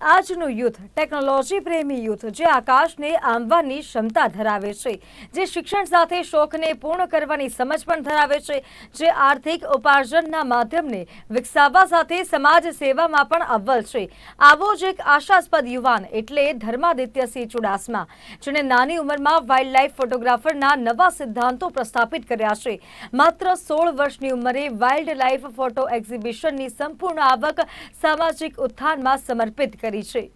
આજનું youth technology પ્રેમી youth જે આકાશને આંબવાની ક્ષમતા ધરાવે છે, જે શિક્ષણ સાથે શોખને પૂર્ણ કરવાની સમજ પણ ધરાવે છે, જે આર્થિક ઉપાર્જનના માધ્યમને વિકસાવવા સાથે સમાજ સેવામાં પણ અવ્વલ છે. આવો જ એક આશાસ્પદ યુવાન એટલે ધર્માદિત્યસિંહ ચુડાસમા, જેણે નાની ઉંમરમાં વાઇલ્ડ લાઇફ ફોટોગ્રાફરના નવા સિદ્ધાંતો પ્રસ્થાપિત કર્યા છે. માત્ર સોળ વર્ષની ઉંમરે વાઇલ્ડ લાઇફ ફોટો એક્ઝિબિશનની સંપૂર્ણ આવક સામાજિક ઉત્થાનમાં સમર્પિત છે.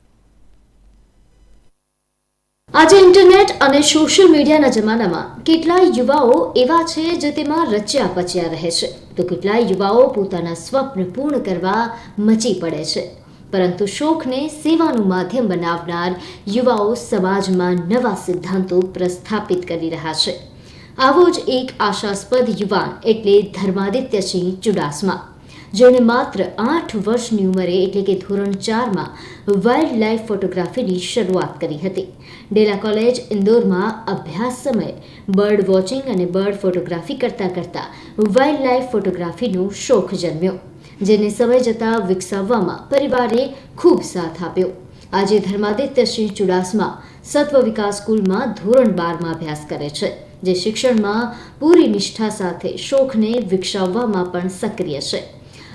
આજે ઇન્ટરનેટ અને સોશિયલ મીડિયાના જમાનામાં કેટલાય યુવાઓ એવા છે જે તેમાં રચ્યા પચ્યા રહે છે. તો કેટલાય યુવાઓ પોતાના સ્વપ્ન પૂર્ણ કરવા મચી પડે છે. પરંતુ શોખને સેવાનું માધ્યમ બનાવનાર યુવાઓ સમાજમાં નવા સિદ્ધાંતો પ્રસ્થાપિત કરી રહ્યા છે. આવો જ એક આશાસ્પદ યુવાન એટલે ધર્માદિત્યસિંહ ચુડાસમા. જેણે માત્ર આઠ વર્ષની ઉંમરે, એટલે કે ધોરણ ચારમાં વાઇલ્ડ લાઇફ ફોટોગ્રાફીની શરૂઆત કરી હતી. ડેલા કોલેજ ઇન્દોરમાં અભ્યાસ સમયે બર્ડ વોચિંગ અને બર્ડ ફોટોગ્રાફી કરતાં કરતાં વાઇલ્ડ લાઇફ ફોટોગ્રાફીનો શોખ જન્મ્યો, જેને સમય જતાં વિકસાવવામાં પરિવારે ખૂબ સાથ આપ્યો. આજે ધર્માદિત્ય સિંહ ચુડાસમા સત્વ વિકાસ સ્કૂલમાં ધોરણ બારમાં અભ્યાસ કરે છે, જે શિક્ષણમાં પૂરી નિષ્ઠા સાથે શોખને વિકસાવવામાં પણ સક્રિય છે.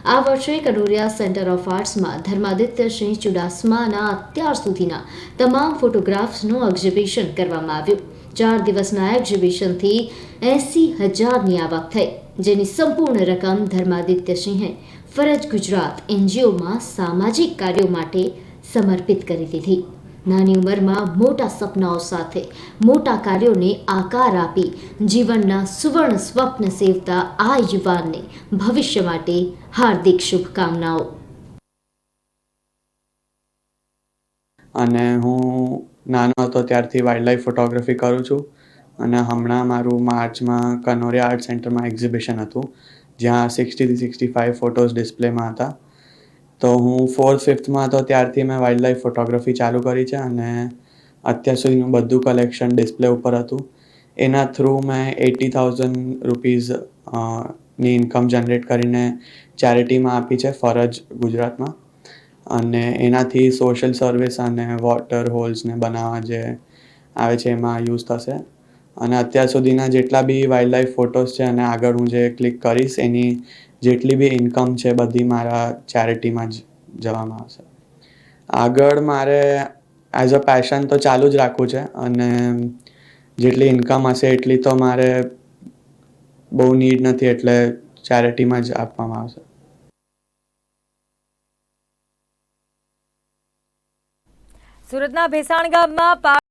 આ વર્ષે કડોરિયા સેન્ટર ઓફ આર્ટ્સમાં ધર્માદિત્ય સિંહ ચુડાસમાના અત્યાર સુધીના તમામ ફોટોગ્રાફ્સનું એક્ઝિબિશન કરવામાં આવ્યું. ચાર દિવસના એક્ઝિબિશનથી એંસી હજારની આવક થઈ, જેની સંપૂર્ણ રકમ ધર્માદિત્ય સિંહે ફરજ ગુજરાત એનજીઓમાં સામાજિક કાર્યો માટે સમર્પિત કરી દીધી. નાની ઉંમરમાં મોટા સપનાઓ સાથે મોટા કાર્યોને આકાર આપી જીવનના સુવર્ણ સ્વપ્ન સેવતા આ યુવાનને ભવિષ્ય માટે હાર્દિક શુભકામનાઓ. અને હું નાનો હતો ત્યારથી વાઇલ્ડલાઇફ ફોટોગ્રાફી કરું છું. અને હમણાં મારું માર્ચમાં કનોરિયા આર્ટ સેન્ટરમાં એક્ઝિબિશન હતું, જ્યાં સિક્સટીથી સિક્સટી ફાઇવ ફોટોઝ ડિસ્પ્લેમાં હતા. તો હું ફોર્થ ફિફ્થમાં હતો, ત્યારથી મેં વાઇલ્ડ લાઈફ ફોટોગ્રાફી ચાલુ કરી છે અને અત્યાર સુધીનું બધું કલેક્શન ડિસ્પ્લે ઉપર હતું. એના થ્રુ મેં એટી થાઉઝન્ડ રૂપીઝની ઇન્કમ જનરેટ કરીને ચેરિટીમાં આપી છે, ફરજ ગુજરાતમાં. અને એનાથી સોશિયલ સર્વિસ અને વોટર હોલ્સને બનાવવા જે આવે છે, એમાં યુઝ થશે. અને અત્યાર સુધીના જેટલા બી વાઇલ્ડ લાઈફ ફોટોઝ છે અને આગળ હું જે ક્લિક કરીશ, એની જેટલી બી ઇન્કમ છે બધી મારા ચેરિટીમાં જ જવામાં આવશે. આગળ મારે એઝ અ પેશન તો ચાલુ જ રાખવું છે અને જેટલી ઇન્કમ હશે એટલી તો મારે બહુ નીડ નથી એટલે ચેરિટીમાં જ આપવામાં આવશે. સુરતના ભેસાણ ગામમાં